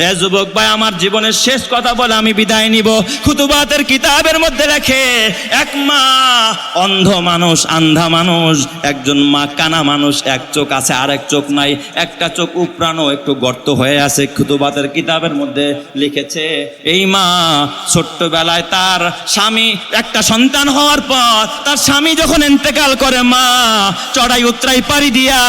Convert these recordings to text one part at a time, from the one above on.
হে যুবক ভাই, আমার জীবনের শেষ কথা বলে আমি বিদায় নিব। খুতুবাতের কিতাবের মধ্যে লেখে, এক মা অন্ধ মানুষ, আন্ধা মানুষ, একজন মা কানা মানুষ, এক চোখ আছে আর এক চোখ নাই, একটা চোখ উপরানো একটু গর্ত হয়ে আছে। খুতুবাতের কিতাবের মধ্যে লিখেছে, এই মা ছোট্টবেলায় তার স্বামী, একটা সন্তান হওয়ার পর তার স্বামী যখন ইন্তেকাল করে, মা চড়াই উতরাই পারি দিয়া,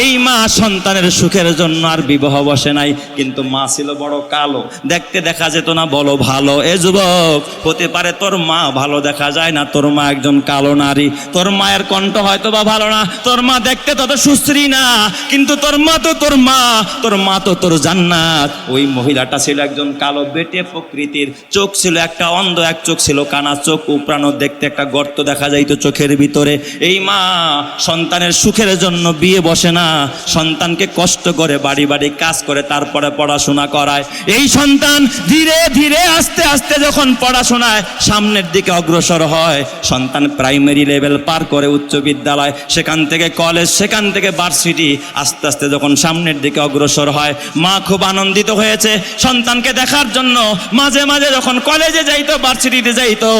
এই মা সন্তানের সুখের জন্য আর বিবাহ বসে নাই। কিন্তু মা ছিল বড় কালো। দেখতে দেখা যেত না, বলো ভালো। এ যুবক, হতে পারে তোর মা ভালো দেখা যায় না, তোর মা একজন কালো নারী। তোর মায়ের কণ্ঠ হয়তো বা ভালো না, তোর মা দেখতে তত সুশ্রী না, কিন্তু তোর মা তো তোর মা তোর মা তো তোর জান্নাত। ওই মহিলাটা ছিল একজন কালো বেটে প্রকৃতির, চোখ ছিল একটা অন্ধ, এক চোখ ছিল কানা চোখ, উপরানো দেখতে একটা গর্ত দেখা যাইতো চোখের ভিতরে। এই মা সন্তানের সুখের জন্য বিয়ে বসে না, সন্তানকে কষ্ট করে বাড়ি বাড়ি কাজ করে, তারপরে পড়াশোনা করায়। এই সন্তান ধীরে ধীরে আস্তে আস্তে যখন পড়াশোনায় সামনের দিকে অগ্রসর হয়, সন্তান প্রাইমারি লেভেল পার করে উচ্চ বিদ্যালয়, সেখান থেকে কলেজ সেখান থেকে ভার্সিটি আস্তে আস্তে যখন সামনের দিকে অগ্রসর হয়, মা খুব আনন্দিত হয়েছে। সন্তানকে দেখার জন্য মাঝে মাঝে যখন কলেজে যাইতো ভার্সিটিতে যাইতো,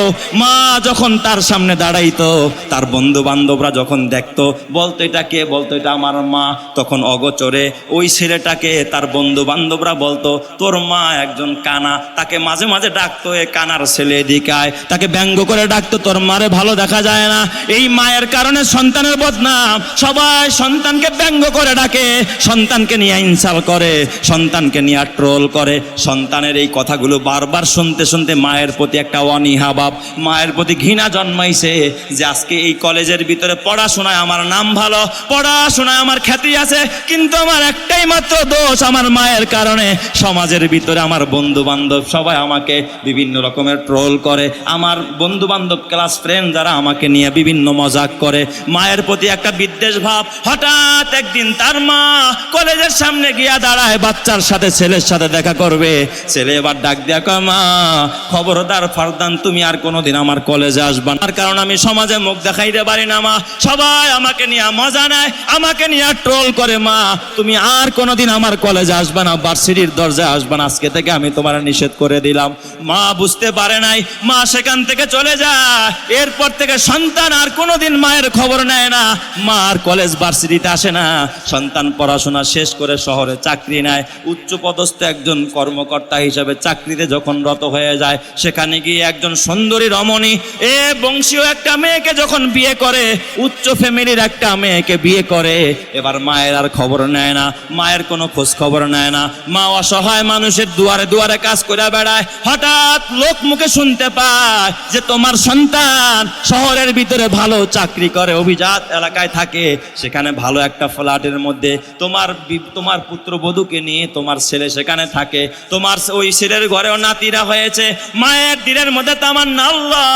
মা যখন তার সামনে দাঁড়াইতো, তার বন্ধু বান্ধবরা যখন দেখতো, বলতো এটা কে? বলতো এটা আমার মা। তখন অগোচরে ওই ছেলেটাকে তার বন্ধু বান্ধবরা বলতো তোর মা একজন কানা, তাকে মাঝে মাঝে ডাকতো, এ কানার ছেলে এদিকায় তাকে ব্যঙ্গ করে ডাকতো, তোর মারে ভালো দেখা যায় না। এই মায়ের কারণে সন্তানের বদনাম, সবাই সন্তানকে ব্যঙ্গ করে ডাকে, সন্তানকে নিয়ে ইনসাল করে, সন্তানকে নিয়ে ট্রোল করে। সন্তানের এই কথাগুলো বারবার শুনতে শুনতে মায়ের প্রতি একটা অনীহা ভাব, মায়ের প্রতি ঘৃণা জন্মাইছে যে আজকে এই কলেজের ভিতরে পড়াশোনায় আমার নাম ভালো, পড়াশোনায় আমার খ্যাতি আছে, কিন্তু আমার একটাই মাত্র দোষ আমার মায়ের কারণে সমাজের ভিতরে আমার বন্ধু বান্ধব সবাই আমাকে বিভিন্ন রকমের ট্রোল করে। আমার বন্ধু বান্ধব ক্লাস ফ্রেন্ড যারা আমাকে নিয়ে বিভিন্ন মজাক করে। মায়ের প্রতি একটা বিদ্বেষ ভাব, হঠাৎ একদিন তার মা কলেজের সামনে গিয়া দাঁড়ায়, বাচ্চার সাথে ছেলের সাথে দেখা করবে। ছেলে এবার ডাক দিয়া কয়, মা, খবরদার ফারদান, তুমি আর কোনোদিন আমার কলেজে আসবা না। কারণ আমি সমাজে মুখ দেখাইতে পারি না, মা। সবাই আমাকে নিয়ে মজা নেয়, আমাকে নিয়ে ট্রোল করে, মা। তুমি আর কোনোদিন আমার কলেজে আসবা না ভার্সিটির দরজায় আসবা না আজকে থেকে আমি তোমার নিষেধ করে দিলাম। মা বুঝতে পারে নাই, মা সেখান থেকে চলে যায়। এরপর থেকে সন্তান আর কোনোদিন মায়ের খবর নেয় না। মা আর কলেজ, ভার্সিটিতে আসে না। সন্তান পড়াশোনা শেষ করে শহরে চাকরি নেয়। উচ্চ পদস্থ একজন কর্মকর্তা হিসাবে চাকরিতে যখন রত হয়ে যায়, সেখানে গিয়ে একজন সুন্দরী রমণী, এ বংশীয় একটা মেয়েকে যখন বিয়ে করে, উচ্চ ফ্যামিলির একটা মেয়েকে বিয়ে করে, এবার মায়ের আর খবর নেয় না। মায়ের কোনো খোঁজ খবর নেয় না। মা অসহায় মানুষের দুয়ারে দুয়ারে কাজ করে বেড়ায়, হঠাৎ লোক মুখে শুনতে পায় যে তোমার সন্তান শহরের ভিতরে ভালো চাকরি করে, অভিজাত এলাকায় থাকে, সেখানে ভালো একটা ফ্ল্যাটের মধ্যে তোমার তোমার পুত্রবধূকে নিয়ে তোমার ছেলে সেখানে থাকে, তোমার ওই ছেলের ঘরেও নাতিরা হয়েছে, মায়ের দিনের মধ্যে তামার আল্লাহ,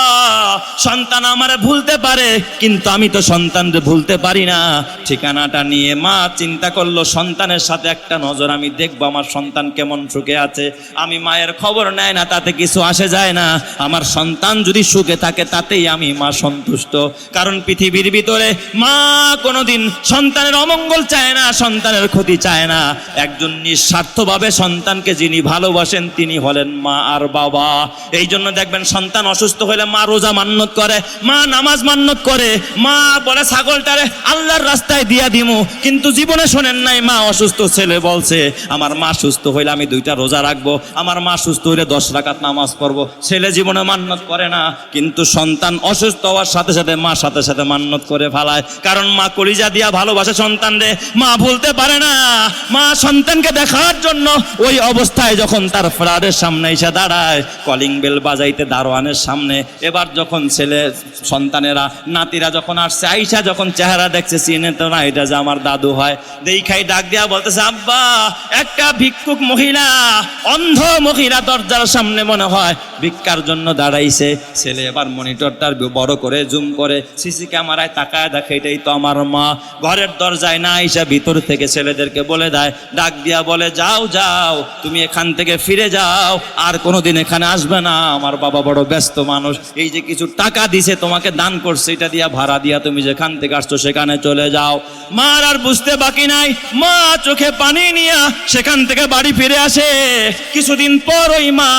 সন্তান আমারে ভুলতে পারে, কিন্তু আমি তো সন্তানকে ভুলতে পারি না। ঠিকানাটা নিয়ে মা চিন্তা করল, সন্তানের সাথে একটা নজর আমি দেখব, আমার সন্তান কেমন সুখে আছে? আমি মায়ের খবর নেয় না, তাতে কিছু আসে যায় না। আমার সন্তান যদি সুখে থাকে, তাতেই আমি মা সন্তুষ্ট। কারণ পৃথিবীর ভিতরে মা কোনোদিন সন্তানের অমঙ্গল চায় না, সন্তানের ক্ষতি চায় না। একজন নিঃস্বার্থভাবে সন্তানকে যিনি ভালোবাসেন, তিনি হলেন মা আর বাবা। এই জন্য দেখবেন সন্তান অসুস্থ হলে মা রোজা মান্যত করে, মা নামাজ মান্যত করে, মা বলে, ছাগলটারে আল্লাহর রাস্তায় দিয়া দিমু। কিন্তু জীবনে শোনেন নাই, মা অসুস্থ ছেলে বলছে, আমার মা সুস্থ হইলে আমি দুইটা রোজা রাখব, আমার মা সুস্থ হইলে দশ রাকাত নামাজ পড়ব। ছেলে জীবনে মান্নত করে না, কিন্তু সন্তান অসুস্থ হওয়ার সাথে সাথে মা সাথে সাথে মান্নত করে ফেলায়। কারণ মা কলিজা দিয়া ভালোবাসে সন্তান রে, মা ভুলতে পারে না। মা সন্তানকে দেখার জন্য ওই অবস্থায় যখন তার ফ্লাডের সামনে এসে দাঁড়ায় কলিং বেল বাজাইতে দারোয়ানের সামনে, এবার যখন ছেলে, সন্তানেরা, নাতিরা যখন আসছে, আইসা যখন চেহারা দেখছে চিনে তো না, এটা যে আমার দাদু হয়? দেখাই ডাক দিয়া বলতেছে, আব্বা, একটা ভিক্ষুক মহিলা, অন্ধ মহিলা দরজার সামনে মনে হয় ভিক্ষার জন্য দাঁড়াইছে। ছেলে এবার মনিটরটার বড় করে জুম করে সিসি ক্যামেরায় তাকায় দেখে এটাই তো আমার মা। ঘরের দরজায় না আইসা ভিতর থেকে ছেলেদেরকে বলে দেয়, ডাক দিয়া বলে, যাও যাও, তুমি এখান থেকে ফিরে যাও, আর কোনোদিন এখানে আসবে না। আমার বাবা বড় ব্যস্ত মানুষ। এই যে কিছু টাকা দিছে, তোমাকে দান করছে, এটা দিয়া ভাড়া দিয়া তুমি যেখান থেকে আসছো সেখানে চলে যাও। মার আর বুঝতে বাকি নাই। মা চোখে পানি নিয়া সেখান থেকে বাড়ি ফিরে আসে। কিছুদিন পর ওই মা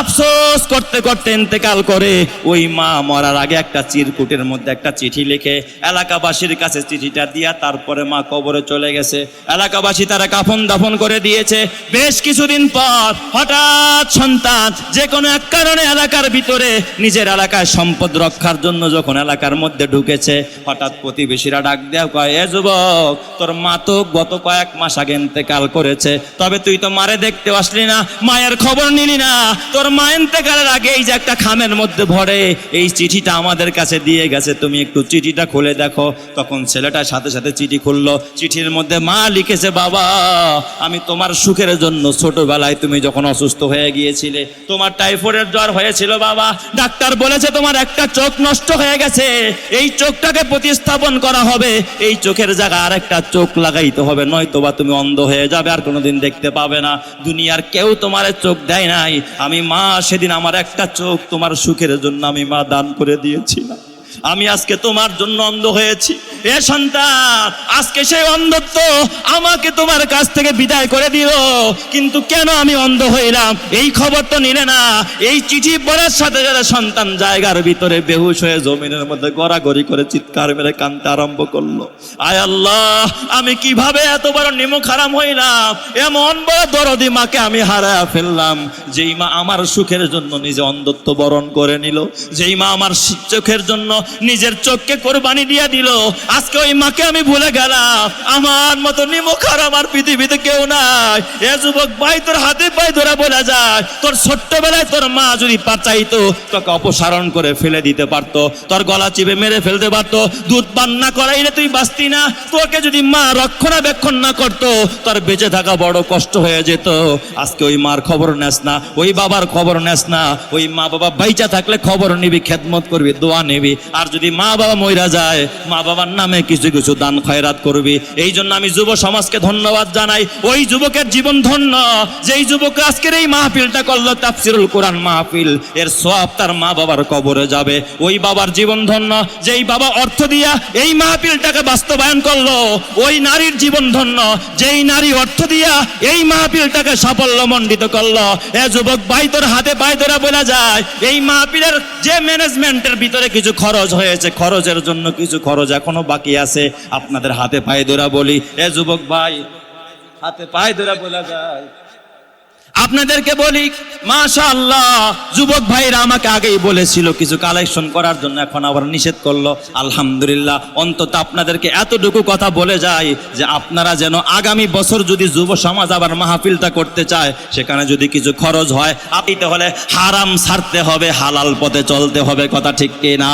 আফসোস করতে করতে ইন্তেকাল করে। ওই মা মরার আগে একটা চিরকুটের মধ্যে একটা চিঠি লিখে এলাকাবাসীর কাছে চিঠিটা দিয়া তারপরে মা কবরে চলে গেছে। এলাকাবাসী তারা কাফন দাফন করে দিয়েছে। বেশ কিছুদিন পর হঠাৎ সন্তান যে কোনো এক কারণে এলাকার ভিতরে নিজের এলাকায় সম্পদ রক্ষার জন্য যখন এলাকার মধ্যে ঢুকেছে, হঠাৎ প্রতিবেশীরা ডাক দেওয়া কয়, এ যুবক, তোর মা তো গত কয়েক মাস আগে ইন্তেকাল করেছে। তবে তুই তো মারে দেখতে আসলি না, মায়ের খবর নিলি না। তোর মা ইন্তেকালের আগে এই যে একটা খামের মধ্যে ভরে, এই চিঠিটা আমাদের কাছে দিয়ে গেছে। তুমি একটু চিঠিটা খুলে দেখো। তখন ছেলেটা সাথে সাথে চিঠি খুললো। চিঠির মধ্যে মা লিখেছে, বাবা, আমি তোমার সুখের জন্য ছোটবেলায় তুমি যখন অসুস্থ হয়ে গিয়েছিলে, তোমার টাইফয়েডের জ্বর হয়েছিল, বাবা। ডাক্তার বলেছে, তোমার একটা চোখ নষ্ট হয়ে গেছে। এই চোখটাকে প্রতিস্থাপন করা হবে। এই চোখের জায়গায় আর একটা চোখ লাগাইতে হবে নয়তো বা তুমি অন্ধ হয়ে যাবে, আর কোনোদিন দেখতে পাবে না। দুনিয়ার কেউ তোমার চোখ দেয় নাই। আমি মা, সেদিন আমার একটা চোখ তোমার সুখের জন্য আমি মা দান করে দিয়েছিলাম। আমি আজকে তোমার জন্য অন্ধ হয়েছি। এ সন্তান, আজকে সেই অন্ধত্ব আমাকে তোমার কাছ থেকে বিদায় করে দিল। কিন্তু কেন আমি অন্ধ হইলাম? এই খবর তো নিলে না। এই চিঠি পড়ার সাথে সাথে সন্তান জায়গার ভিতরে বেহুশ হয়ে জমিনের মধ্যে গড়াগড়ি করে চিৎকার মেরে কানতে আরম্ভ করল। আয় আল্লাহ, আমি কীভাবে এত বড় নিমুখ হারাম হইলাম? এমন বড় দরদি মাকে আমি হারায় ফেললাম। যেই মা আমার সুখের জন্য নিজে অন্ধত্ব বরণ করে নিল। যেই মা আমার চোখের জন্য নিজের চোখকে কোরবানি দিয়ে দিল। আজকে ওই মাকে আমি ভুলে গেলাম। আমার মতো নিমুখ আর আমার পৃথিবীতে কেউ নাই। এ যুবক ভাই তোর হাতে পায়ে ধরে বলা যায়, তোর ছোট্টবেলায় তোর মা যদি পাচাইতো তোকে অপসারণ করে ফেলে দিতে পারতো, তোর গলা চিপে মেরে ফেলতে পারতো, দুধ পান না করাইলে তুই বাঁচতি না, তোকে যদি মা রক্ষণাবেক্ষণ না করতো, তোর বেঁচে থাকা বড় কষ্ট হয়ে যেত। আজকে ওই মার খবর নেস না, ওই বাবার খবর নেস না, ওই মা বাবা বাইচা থাকলে খবর নিবি, খেদমত করবি, দোয়া নিবি, আর যদি মা বাবা মইরা যায়, মা বাবার নামে কিছু কিছু দান খয়রাত করবি। এই জন্য আমি যুব সমাজকে ধন্যবাদ জানাই। ওই যুবকের জীবন ধন্য। যেই যুবক আজকের এই মাহফিলটা করল, তাফসিরুল কোরআন মাহফিল, এর সব তার মা বাবার কবরে যাবে। ওই বাবার জীবন ধন্য। যেই বাবা অর্থ দিয়া এই মাহফিলটাকে বাস্তবায়ন করল, ওই নারীর জীবন ধন্য। যেই নারী অর্থ দিয়া এই মাহফিলটাকে সাফল্য মণ্ডিত করল, এ যুবক ভাই তোর হাতে পায়ে ধরে বলা যায়। এই মাহফিলের যে ম্যানেজমেন্টের ভিতরে কিছু খরচ হয়েছে খরচের জন্য কিছু খরচ এখনও বাকি আছে। আপনাদের হাতে পায়ে ধরা বলি। এ যুবক ভাই, হাতে পায়ে ধরা বলা যায়। আপনাদেরকে বলি মাশা আল্লাহ যুবক ভাইরা আমাকে আগেই বলেছিল কিছু কালেকশন করার জন্য, এখন আবার নিষেধ করল। আলহামদুলিল্লাহ, অন্তত আপনাদেরকে এতটুকু কথা বলে যায় যে আপনারা যেন আগামী বছর যদি যুব সমাজ আবার মাহফিলটা করতে চায়, সেখানে যদি কিছু খরচ হয়, আপনি তাহলে হারাম ছাড়তে হবে, হালাল পথে চলতে হবে, কথা ঠিক কিনা?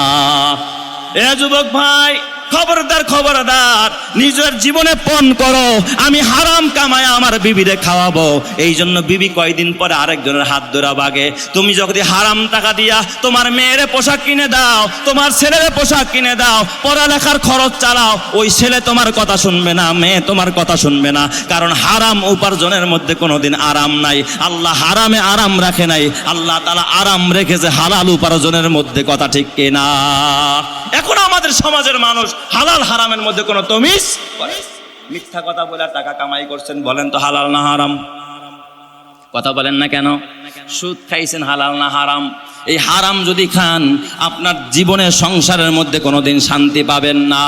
এ যুবক ভাই খবরদার খবরদার, নিজের জীবনে পণ করো, আমি হারাম কামায় আমার বিবিরে খাওয়াবো। এই জন্য বিবি কয়দিন পরে আরেকজনের হাত ধরা বাগে। তুমি যদি হারাম টাকা দিয়া তোমার মেয়েরে পোশাক কিনে দাও, তোমার ছেলের পোশাক কিনে দাও, পড়ালেখার খরচ চালাও, ওই ছেলে তোমার কথা শুনবে না, মেয়ে তোমার কথা শুনবে না। কারণ হারাম উপার্জনের মধ্যে কোনোদিন আরাম নাই। আল্লাহ হারামে আরাম রাখে নাই। আল্লাহ তালা আরাম রেখেছে হালাল উপার্জনের মধ্যে, কথা ঠিক কিনা? এখন আমাদের সমাজের মানুষ হালাল হারামের মধ্যে কোনো তমিজ মিথ্যা কথা বলে টাকা কামাই করছেন, বলেন তো হালাল না হারাম? কথা বলেন না কেন? সুদ খাইছেন, হালাল না হারাম? এই হারাম যদি খান, আপনার জীবনে সংসারের মধ্যে কোনোদিন শান্তি পাবেন না।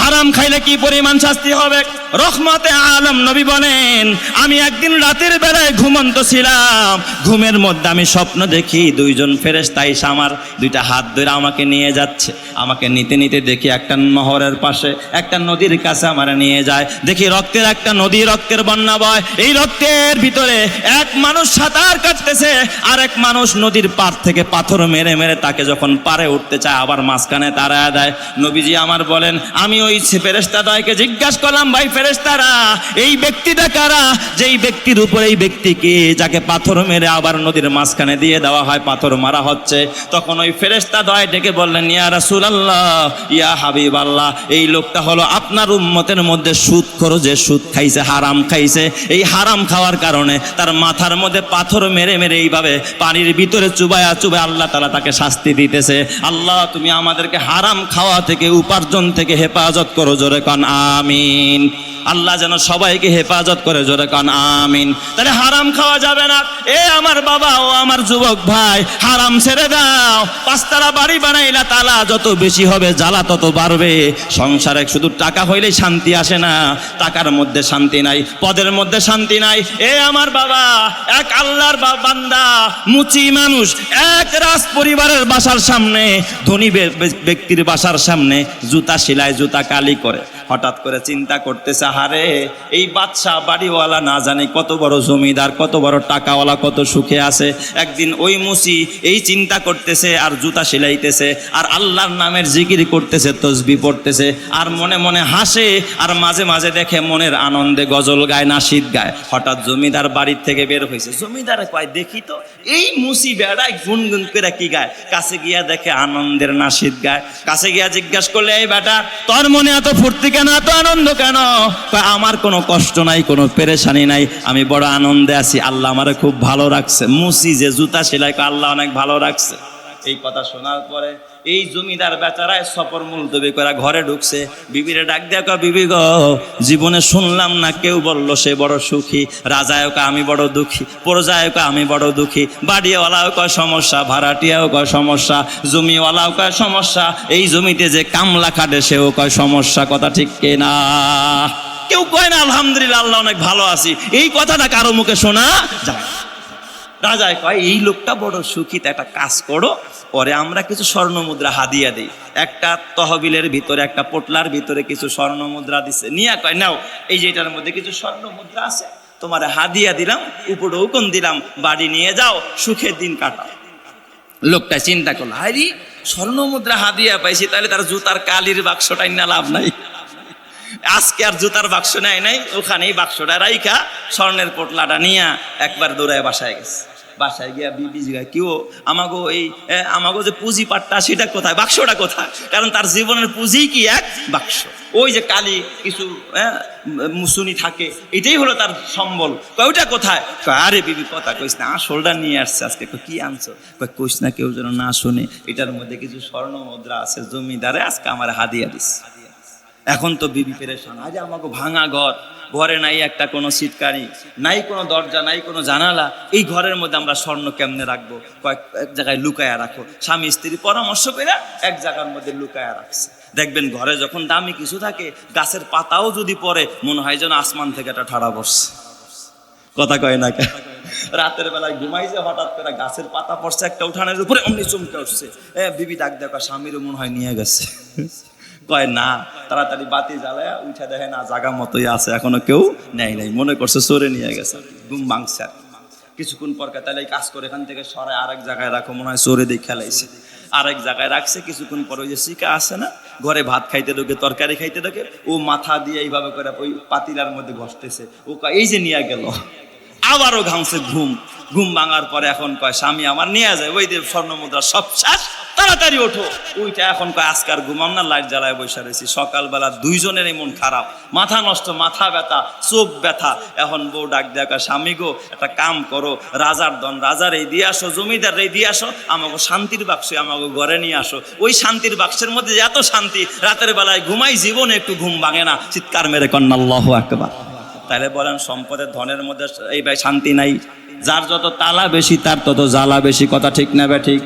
হারাম খাইলে কি পরিমাণ শাস্তি হবে? রহমতে আলম নবী বলেন, আমি একদিন রাতের বেলায় ঘুমন্ত ছিলাম। ঘুমের মধ্যে আমি স্বপ্ন দেখি দুইজন ফেরেস্তা এসে আমার দুইটা হাত ধরে আমাকে নিয়ে যাচ্ছে। আমাকে নিতে নিতে দেখি একটা নহরের পাশে, একটা নদীর কাছে আমার নিয়ে যায়। দেখি রক্তের একটা নদী রক্তের বন্যা বয়। এই রক্তের ভিতরে এক মানুষ সাঁতার কাটতেছে, আর এক মানুষ নদীর পার থেকে পাথর মেরে মেরে তাকে যখন পারে উঠতে চায়, আবার মাঝখানে তারা দেয়। নবীজি আমার বলেন, আমি ওই ফেরেস্তা দয়কে জিজ্ঞাসা করলাম, ভাই ফেরেস্তারা এই ব্যক্তিটা কারা? যেই ব্যক্তির উপর এই ব্যক্তিকে যাকে পাথর মেরে আবার নদীর মাঝখানে দিয়ে দেওয়া হয়, পাথর মারা হচ্ছে। তখন ওই ফেরেস্তা দয় ডেকে বললেন, ইয়া রাসুল আল্লাহ ইয়া হাবিব আল্লাহ এই লোকটা হলো আপনার উম্মতের মধ্যে সুদ করো যে সুদ খাইছে, হারাম খাইছে। এই হারাম খাওয়ার কারণে তার মাথার মধ্যে পাথর মেরে মেরে এইভাবে পানির ভিতরে চুবায়া চুবায় আল্লাহ তালা তাকে শাস্তি দিতেছে। আল্লাহ, তুমি আমাদেরকে হারাম খাওয়া থেকে, উপার্জন থেকে হেফাজত করো জোরে কন, আমিন। আল্লাহ যেন সবাইকে হেফাজত করে জোরে কান, আমিন। তাহলে হারাম খাওয়া যাবে না। এ আমার বাবা ও আমার যুবক ভাই, হারাম ছেড়ে দাও। পাঁচতারা বাড়ি বানাইলা তালা যত বেশি হবে, জ্বালা তত বাড়বে। সংসারে শুধু টাকা হইলেই শান্তি আসে না। টাকার মধ্যে শান্তি নাই, পদের মধ্যে শান্তি নাই। এ আমার বাবা, এক আল্লাহর বান্দা, মুচি মানুষ, এক রাজ পরিবারের বাসার সামনে, ধনী ব্যক্তির বাসার সামনে জুতা সেলাই, জুতা কালি করে। হঠাৎ করে চিন্তা করতেছে হারে। এই বাদশাহ বাড়িওয়ালা না জানে কত বড় জমিদার, কত বড় টাকাওয়ালা, কত সুখে আছে। একদিন ওই মুসি এই চিন্তা করতেছে আর জুতা সেলাইতেছে আর আল্লাহর নামের জিকির করতেছে, তসবি পড়তেছে আর মনে মনে হাসে আর মাঝে মাঝে দেখে মনের আনন্দে গজল গায় নাশিদ গায়। হঠাৎ জমিদার বাড়ির থেকে বের হয়েছে জমিদার কয়, দেখি তো, এই মুসি বেড়ায় গুনগুন করে কি গায়? কাছে গিয়া দেখে আনন্দের নাশিদ গায়। কাছে গিয়া জিজ্ঞাসা করলে, এই বেটা, তোর মনে এত ফুর্তি কেন, এত আনন্দ কেন? আমার কোনো কষ্ট নাই, কোনো পেরেশানি নাই। আমি বড় আনন্দে আছি। আল্লাহ আমারে খুব ভালো রাখছে। মুসি যে জুতা সেলাই আল্লাহ অনেক ভালো রাখছে। এই কথা শোনার পরে এই জমিদার বেচারায় সফর মুলতবি করা ঘরে ঢুকছে। বিবিরে ডাক কয়, বিবি গো জীবনে শুনলাম না কেউ বলল সে বড় সুখী। রাজায়ও কয়, আমি বড় দুঃখী। কয়, আমি বড় দুঃখী। বাড়িওয়ালাও কয় সমস্যা। ভাড়াটিয়াও কয় সমস্যা। জমিওয়ালাও কয় সমস্যা। এই জমিতে যে কামলা খাটে সেও কয় সমস্যা। কথা ঠিক না? কেউ কয় না আলহামদুলিল্লাহ আল্লাহ অনেক ভালো আছি। এই কথাটা কারও মুখে শোনা যায় রাজায় কয় এই লোকটা বড় সুখী একটা কাজ করো। পরে আমরা কিছু স্বর্ণ মুদ্রা হাদিয়া দিই। একটা তহবিলের ভিতরে, একটা পোটলার ভিতরে কিছু স্বর্ণ মুদ্রা দিছে। নিয়া কয়, নাও, এই যে এটার মধ্যে কিছু স্বর্ণ মুদ্রা আছে, তোমার হাদিয়া দিলাম উপরে হুকুম দিলাম, বাড়ি নিয়ে যাও, সুখের দিন কাটাও। লোকটা চিন্তা করল হারি স্বর্ণ মুদ্রা হাদিয়া পাইছি, তাহলে তার জুতার কালির বাক্সটাই না লাভ নাই। আজকে আর জুতার বাক্স নেয় নাই, ওখানেই বাক্সটা রাইখা, স্বর্ণের পোটলাটা নিয়ে একবার দৌড়ায় বাসায় গেছে। বাসায় গিয়া বিবি জিগায় কেউ আমাগো এই আমাগো যে পুঁজি পাটটা, সেটা কোথায়? বাক্সটা কোথায়? কারণ তার জীবনের পুঁজি কি এক? বাক্স। ওই যে কালি কিছু মুসুনি থাকে, এটাই হলো তার সম্বল। ওইটা কোথায়? আরে বিবি, কথা কইস না, আসলটা নিয়ে আসছে আজকে। কি আনছো? কইস না, কেউ যেন না শুনে, এটার মধ্যে কিছু স্বর্ণ মুদ্রা আছে, জমিদারে আজকে আমার হাদিয়া দিস এখন তো বিবি পেরেশান আজ আমাকে ভাঙা ঘর ঘরে নাই একটা কোনো সিটকারি নাই কোনো দরজা, নাই কোনো জানালা, এই ঘরের মধ্যে আমরা স্বর্ণ কেমনে রাখব? কয়েক, এক জায়গায় লুকায়া রাখো। স্বামী, স্ত্রী পরামর্শ করে এক জায়গার মধ্যে লুকায়া রাখছে। দেখবেন ঘরে যখন দামি কিছু থাকে, গাছের পাতাও যদি পড়ে, মনে হয় যেন আসমান থেকে একটা ঠাড়া বসছে কথা কয় না কেন? রাতের বেলায় ঘুমাইছে, হঠাৎ করে গাছের পাতা পড়ছে, একটা উঠানের উপরে অমনি চমকে উঠছে। বিবি ডাক দেখা স্বামীরও মনে হয় নিয়ে গেছে। কয়, না, তাড়াতাড়ি বাতি জ্বালায় উঠে দেখে না জাগা মতোই আছে, এখনও কেউ নেয় নাই। মনে করছে চোরে নিয়ে গেছে, ঘুম কি। কিছুক্ষণ পর তাহলে কাজ করে এখান থেকে সরাই আরেক জায়গায় রাখো, মনে হয় চোরে দিয়ে খেলাইছে। আরেক জায়গায় রাখছে, কিছুক্ষণ পর ওই যে শিকা আসে না, ঘরে ভাত খাইতে ঢোকে, তরকারি খাইতে ঢোকে, ও মাথা দিয়ে এইভাবে করে ওই পাতিলার মধ্যে ঘষতেছে। ও এই যে নিয়ে গেল। আবারও ঘামছে, ঘুম। ঘুম ভাঙার পরে এখন কয়, স্বামী, আমার নিয়ে যায় ওই যে স্বর্ণ মুদ্রা সব শেষ, তাড়াতাড়ি ওঠো। ওইটা এখন কয় আজকার ঘুমাম না, লাইট জ্বালায় বসে রয়েছি। সকালবেলা দুইজনের মন খারাপ। মাথা নষ্ট, মাথা ব্যথা, চোখ ব্যথা। এখন বউ ডাক দেখা স্বামী গো, একটা কাম করো, রাজার দন রাজার এই দিয়ে আসো জমিদার এই দিয়ে আসো আমাকে শান্তির বাক্সে আমাকে ঘরে নিয়ে আসো। ওই শান্তির বাক্সের মধ্যে এত শান্তি, রাতের বেলায় ঘুমাই জীবনে একটু ঘুম ভাঙে না। চিৎকার মেরে কন্যা একবার তাহলে বলেন, সম্পদের ধনের মধ্যে এই ভাই শান্তি নাই। যার যত তালা বেশি তার তত জ্বালা বেশি। কথা ঠিক না ব্যা ঠিক?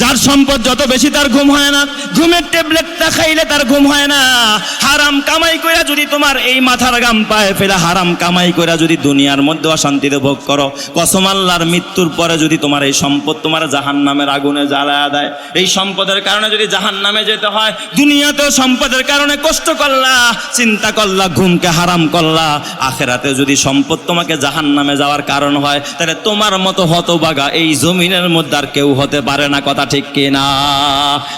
যার সম্পদ যত বেশি তার ঘুম হয় না। ঘুমের ট্যাবলেটটা খাইলে তার ঘুম হয় না। হারাম কামাই কইরা যদি তোমার এই মাথার গাম পায় ফেলে, হারাম কামাই কইরা যদি দুনিয়ার মধ্যে অশান্তিতে ভোগ করো, কসম আল্লাহর মৃত্যুর পরে যদি তোমার এই সম্পদ তোমার জাহান নামের আগুনে জ্বালায়া দেয়। এই সম্পদের কারণে যদি জাহান নামে যেতে হয়, দুনিয়াতেও সম্পদের কারণে কষ্ট করলা, চিন্তা করলা, ঘুমকে হারাম করলা। আখেরাতে যদি সম্পদ তোমাকে জাহান নামে যাওয়ার কারণ হয়, তাহলে তোমার মতো হতবাগা এই জমিনের মধ্যে আর কেউ হতে পারে না। কথা ঠিক কিনা?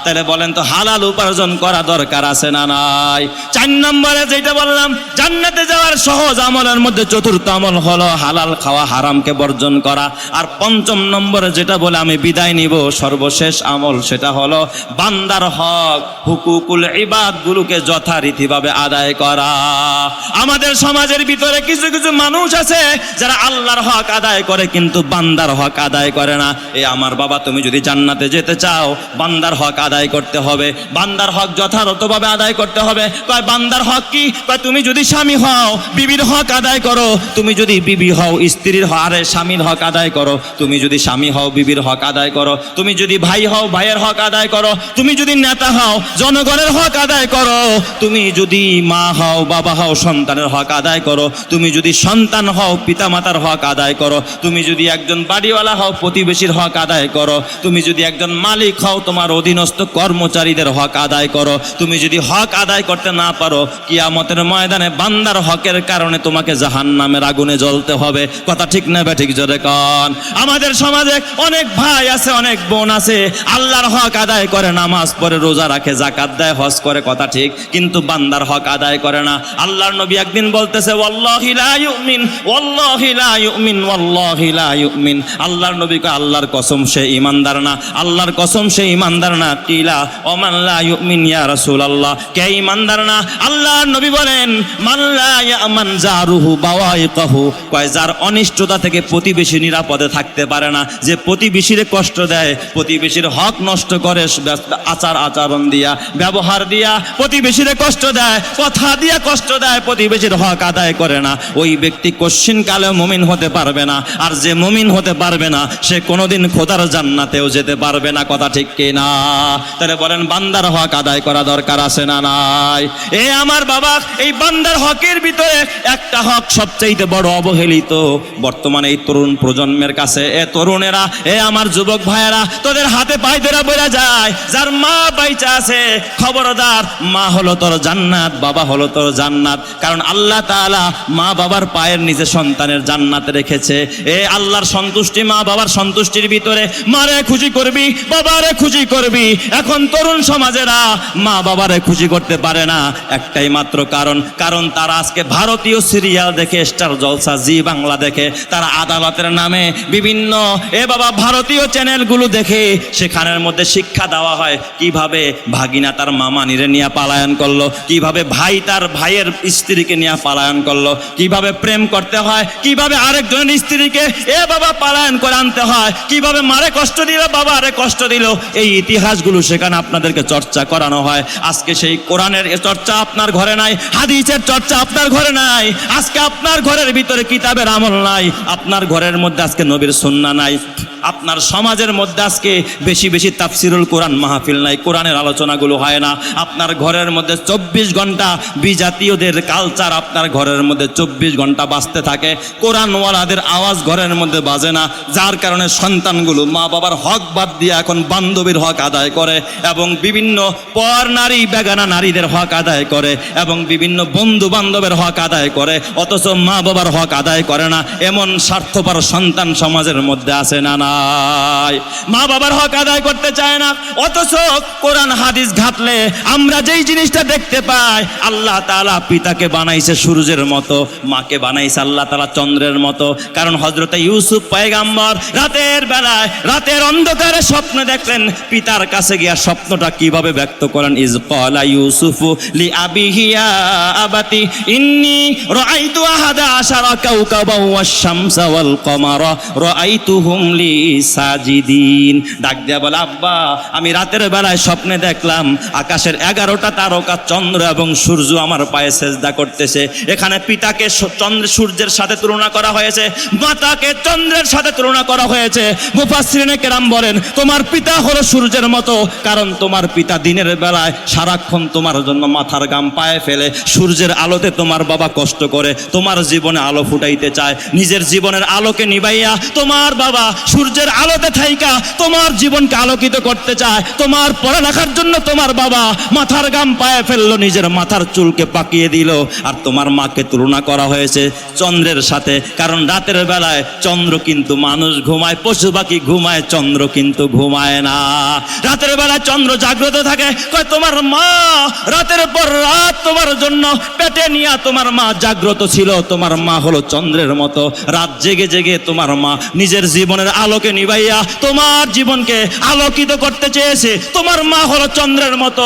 তাহলে বলেন তো, হালাল উপার্জন করা দরকার আছে না নাই? চার নম্বরে যেটা বললাম, জান্নাতে যাওয়ার সহজ আমলের মধ্যে চতুর্থ আমল হলো হালাল খাওয়া, হারামকে বর্জন করা। আর পঞ্চম নম্বরে যেটা বলে, আমি বিদায় নিব, সর্বশেষ আমল সেটা হলো বান্দার হক, হুকুকুল ইবাদ গুলোকে যথারীতিভাবে আদায় করা। আমাদের সমাজের ভিতরে কিছু কিছু মানুষ আছে, যারা আল্লাহর হক আদায় করে, কিন্তু বান্দার হক আদায় করে না। এ আমার বাবা, তুমি যদি জান্নাতে যেতে চাও, বান্দার হক আদায় করতে হবে। বান্দার হক যথাযথভাবে আদায় করতে হবে। কয়, বান্দার হক কি? কয়, তুমি যদি স্বামী হও, বিবির হক আদায় করো। তুমি যদি বিবি হও, স্ত্রীর হক আরে স্বামীর হক আদায় করো। তুমি যদি স্বামী হও, বিবির হক আদায় করো। তুমি যদি ভাই হও, ভাইয়ের হক আদায় করো। তুমি যদি নেতা হও, জনগণের হক আদায় করো। তুমি যদি মা হও, বাবা হও, সন্তানের হক আদায় করো। তুমি যদি সন্তান হও, পিতামাতার হক আদায় করো। তুমি যদি একজন বাড়িওয়ালা হও, প্রতিবেশীর হক আদায় করো। তুমি যদি একজন মালিক হও, তোমার অধীনস্থ কর্মচারীদের হক আদায় করো। তুমি যদি হক আদায় করতে না পারো, কিয়ামতের ময়দানে বান্দার হকের কারণে তোমাকে জাহান নামের আগুনে জ্বলতে হবে। কথা ঠিক না বে, ঠিক জোরে কন। আমাদের সমাজে অনেক ভাই আছে, অনেক বোন আছে। আল্লাহর হক আদায় করে, নামাজ পড়ে, রোজা রাখে জাকাত দেয়, হজ করে, কথা ঠিক। কিন্তু বান্দার হক আদায় করে না। আল্লাহর নবী একদিন বলতেছে আল্লাহর নবী কয়, আল্লাহর কসম, সে ইমানদার না। আল্লাহর কসম সে ইমানদার না। কিলা, ওমান লা ইউমিন ইয়া রাসূলুল্লাহ। কে ইমানদার না? আল্লাহর নবী বলেন, মান লা ইয়ামান জারুহু বাওয়াইকাহু। কয়, যার অনিষ্টতা থেকে প্রতিবেশী নিরাপদে থাকতে পারে না। যে প্রতিবেশীরে কষ্ট দেয়, প্রতিবেশীর হক নষ্ট করে আচার আচরণ দিয়া, ব্যবহার দিয়া, প্রতিবেশীরে কষ্ট দেয়, কথা দিয়া কষ্ট দেয়, প্রতিবেশীর হক আদায় করে না। ওই ব্যক্তি কশ্চিন কালে মুমিন হতে পারবে না। আর যে মুমিন হতে পারবে না, সে কোনোদিন খোদার জান্নাতেও যেতে পারবে না কথা ঠিক কি না তাহলে বলেন, বান্দার হক আদায় করা দরকার আছে না নাই? এ আমার বাবা, এই বান্দার হকের ভিতরে একটা হক সবচাইতে বড় অবহেলিত। বর্তমানে এই তরুণ প্রজন্মের কাছে, এ তরুণেরা, এ আমার যুবক ভাইয়েরা, তোদের হাতে পায়ে ধরে বেড়া যায়। যার মা বাইচা আছে, খবরদার, মা হলো তোর জান্নাত, বাবা হলো তোর জান্নাত। কারণ আল্লাহ তাআলা মা বাবার পায়ের নিচে সন্তানের জান্নাত রেখেছে। এ আল্লাহর সন্তুষ্টি, মা বাবার সন্তুষ্টির ভিতরে মারে খুশি করবি বাবারে খুশি করবি। এখন তরুণ সমাজেরা মা বাবারে খুশি করতে পারে না। একটাই মাত্র কারণ কারণ তারা আজকে ভারতীয় সিরিয়াল দেখে, স্টার জলসা, জি বাংলা দেখে, তারা আদালতের নামে বিভিন্ন এ বাবা ভারতীয় চ্যানেলগুলো দেখে, সেখানের মধ্যে শিক্ষা দেওয়া হয়। কীভাবে ভাগিনা তার মামা নিরে নিয়ে পালায়ন করল, কীভাবে ভাই তার ভাইয়ের স্ত্রীকে নিয়ে পালায়ন করল, কীভাবে প্রেম করতে হয়, কীভাবে আরেকজনের স্ত্রীকে এ বাবা পালায়ন করে আনতে হয়, কীভাবে মারে কষ্ট দিলে বাবা আরে কষ্ট দিল এই ইতিহাসগুলো সেখানে আপনাদেরকে চর্চা করানো হয়। আজকে সেই কোরআনের চর্চা আপনার ঘরে নাই, হাদিসের চর্চা আপনার ঘরে নাই, আজকে আপনার ঘরের ভিতরে কিতাবের আমল নাই, আপনার ঘরের মধ্যে আজকে নবীর সুন্না নাই। আপনার সমাজের মধ্যে আজকে বেশি বেশি তাফসিরুল কোরআন মাহফিল নাই, কোরআনের আলোচনাগুলো হয় না। আপনার ঘরের মধ্যে চব্বিশ ঘণ্টা বিজাতীয়দের কালচার আপনার ঘরের মধ্যে চব্বিশ ঘণ্টা বাজতে থাকে। কোরআনওয়ালাদের আওয়াজ ঘরের মধ্যে বাজে না, যার কারণে সন্তানগুলো মা বাবার হক বাদ দিয়ে এখন বান্ধবীর হক আদায় করে এবং বিভিন্ন পর নারী, বেগানা নারীদের হক আদায় করে এবং বিভিন্ন বন্ধু বান্ধবের হক আদায় করে, অথচ মা বাবার হক আদায় করে না। এমন স্বার্থপর সন্তান সমাজের মধ্যে আছে না? নাই। মা বাবার হক আদায় করতে চায় না। অথচ কোরআন হাদিস ঘাটলে আমরা যেই জিনিসটা দেখতে পাই, আল্লাহ তাআলা পিতাকে বানাইছে সূর্যের মতো, মাকে বানাইছে আল্লাহ তাআলা চন্দ্রের মতো। কারণ হজরতে ইউসুফ পয়গাম্বর রাতের বেলায়, রাতের অন্ধকারে স্বপ্ন দেখলেন, পিতার কাছে গিয়া স্বপ্নটা কীভাবে ব্যক্ত করেন? ইজ ক্বালা ইউসুফু লি আবিহি ইয়া আবাতি, ইন্নী রাআইতু আহাদা আশারা কাওকাবাও ওয়াশ-শামসা ওয়াল কমারা, রাআইতুহুম লি সাজিদিন। ডাক দিয়া বলে, আব্বা, আমি রাতের বেলায় স্বপ্নে দেখলাম আকাশের এগারোটা তারকা চন্দ্র এবং সূর্য আমার পায়ে সেজদা করতেছে। এখানে পিতাকে চন্দ্র সূর্যের সাথে তুলনা করা হয়েছে, মাতাকে চন্দ্রের সাথে তুলনা করা হয়েছে। মুফাসসিরিনে কেরাম বলেন, তোমার পিতা হলো সূর্যের মতো, কারণ তোমার পিতা দিনের বেলায় সারাক্ষণ তোমার জন্য মাথার গাম পায়ে ফেলে। সূর্যের আলোতে তোমার বাবা কষ্ট করে, তোমার জীবনে আলো ফুটাইতে চায়। নিজের জীবনের আলোকে নিবাইয়া তোমার বাবা সূর্যের আলোতে থাইকা তোমার জীবনকে আলোকিত করতে চায়। তোমার পড়ালেখার জন্য তোমার বাবা মাথার গাম পায়ে ফেলল, নিজের মাথার চুলকে পাকিয়ে দিল। আর তোমার মাকে তুলনা করা হয়েছে চন্দ্রের সাথে, কারণ রাতের বেলায় চন্দ্র কিন্তু মানুষ ঘুমায়, পশু পাখি ঘুমায়, চন্দ্র কিন্তু ঘুমায় না। রাতের বেলায় চন্দ্র জাগ্রত থাকে, কয়, তোমার মা রাতের পর রাত তোমার জন্য পেটে নিয়ে তোমার মা জাগ্রত ছিল। তোমার মা হলো চন্দ্রের মতো। রাত জেগে জেগে তোমার মা নিজের জীবনের আলোকে নিভাইয়া তোমার জীবনকে আলোকিত করতে চেয়েছে। তোমার মা হলো চন্দ্রের মতো।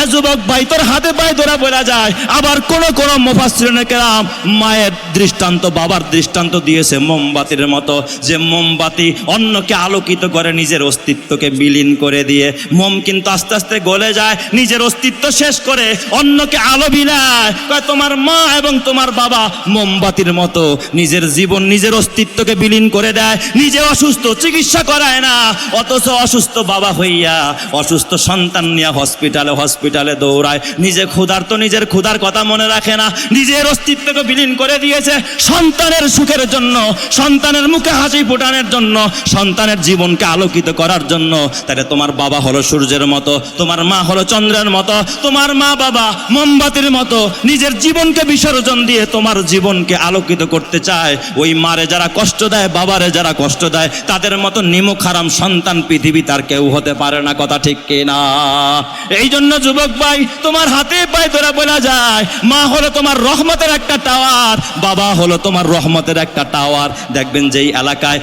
এ যুবক ভাই, তোর হাতে পায়ে ধরা বলা যায়। আবার কোন কোন মুফাসসিরিনে কেরাম মায়ের দৃষ্টান্ত, বাবার দৃষ্টান্ত দিয়েছে মোমবাতির মতো। যে মোমবাতি অন্যকে আলোকিত করে নিজের অস্তিত্বকে বিলীন করে দিয়ে, মোম কিন্তু আস্তে আস্তে গলে যায়, নিজের অস্তিত্ব শেষ করে অন্যকে আলো বিলায়। তোমার মা এবং তোমার বাবা মোমবাতির মতো, নিজের জীবন নিজের অস্তিত্বকে বিলীন করে দেয়, নিজে অসুস্থ চিকিৎসা করায় না। অথচ অসুস্থ বাবা হইয়া, অসুস্থ সন্তান নিয়ে হসপিটালে হসপিটালে দৌড়ায়। নিজে ক্ষুধার তো নিজের ক্ষুধার কথা মনে রাখে না। নিজের অস্তিত্বকে বিলীন করে দিয়েছে সন্তানের সুখের জন্য, সন্তানের মুখে হাসি ফোটানোর জন্য, সন্তানের জীবনকে আলোকিত করার জন্য। তাহলে তোমার বাবা হলো সূর্যের মতো, তোমার মা হলো চন্দ্রের মতো, তোমার মা বাবা মোমবাতির মতো। নিজের জীবনকে বিসর্জন দিয়ে তোমার জীবনকে আলোকিত করতে চায়। ওই মারে যারা কষ্ট দেয়, বাবারে যারা কষ্ট দেয়, তাদের মতো নিমুখ হারাম সন্তান পৃথিবী তার কেউ হতে পারে না, কথা ঠিক কিনা? এই জন্য যুবক ভাই, তোমার হাতে পায়ে ধরে বলা যায়, মা হলো তোমার রহমতের একটা টাওয়ার, বাবা হলো তোমার রহমতের একটা টাওয়ার। দেখবেন যেই এলাকায়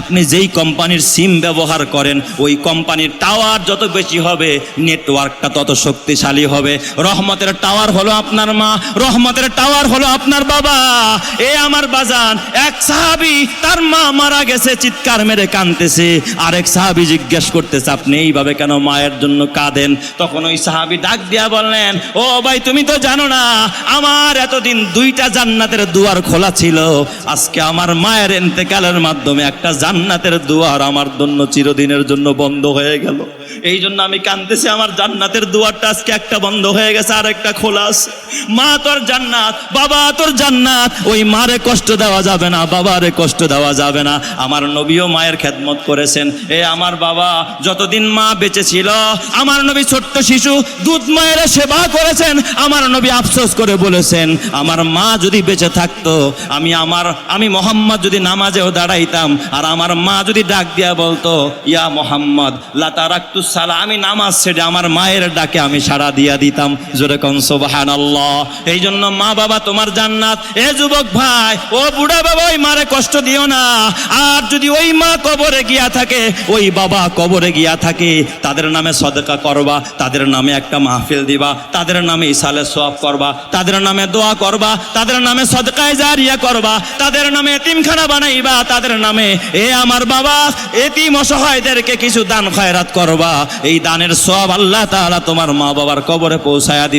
আপনি যেই কোম্পানির সিম ব্যবহার করেন, ওই কোম্পানির টাওয়ার যত বেশি হবে, নেটওয়ার্কটা তত শক্তিশালী হবে। রহমতের টাওয়ার হলো আপনার মা, রহমতের টাওয়ার হলো আপনার বাবা। এ আমার বাজান, এক সাহাবি, তার মা মারা গেছে চিৎকার মেরে। কানতেছে, আরেক সাহাবি জিজ্ঞেস করতেছে, আপনি এইভাবে কেন মায়ের জন্য কাঁদেন? তখন ওই সাহাবি ডাক দিয়া বললেন, ও ভাই, তুমি তো জানো না, আমার এতদিন দুইটা জান্নাতের দুয়ার খোলা ছিল। আজকে আমার মায়ের এন্তেকালের মাধ্যমে একটা জান্নাতের দুয়ার আমার জন্য চিরদিনের জন্য বন্ধ হয়ে গেল। এই জন্য আমি কানতেছি আমার জান্নাতের দুয়ারটা আজকে একটা বন্ধ হয়ে গেছে, আর একটা খোলা আছে। মা তোর জান্নাত, বাবা তোর জান্নাত, ওই মারে কষ্ট দেওয়া যাবে না, বাবারে কষ্ট দেওয়া যাবে না। আমার নবীও মায়ের খেদমত করেছেন। এ আমার বাবা, যতদিন মা বেঁচে ছিল, আমার নবী ছোট্ট শিশু দুধ মায়ের সেবা করেছেন, আমার নবী আফসোস করে বলেছেন, আমার মা যদি বেঁচে থাকতো, আমি আমার, আমি মোহাম্মদ যদি নামাজেও দাঁড়াইতাম, আর আমার মা যদি ডাক দিয়া বলতো, ইয়া মোহাম্মদ লাতারাক্তু সালা আমি নামাজ ছেড়ে আমার মায়ের ডাকে আমি সাড়া দিয়া দিতাম। জোরে কন সোবাহান এই জন্য মা বাবা, তোমার জান্নাত। এ যুবক ভাই, ও বুড়া বাবা ওই মারে কষ্ট দিও না। আর যদি ওই মা কবরে গিয়া থাকে, ওই বাবা কবরে গিয়া থাকে। তাদের নামে সদকা করবা, তাদের নামে একটা মাহফিল দিবা, তাদের নামে ইসালে সোয়াব করবা, তাদের নামে দোয়া করবা, তাদের নামে সদকায় জারিয়া করবা, তাদের নামে এতিমখানা বানাইবা, তাদের নামে, এ আমার বাবা, এতিম অসহায়দেরকে কিছু দান খয়রাত করবা। এই দানের সব আল্লাহ তাআলা তোমার মা বাবার কবরে পৌঁছায়া দিবে।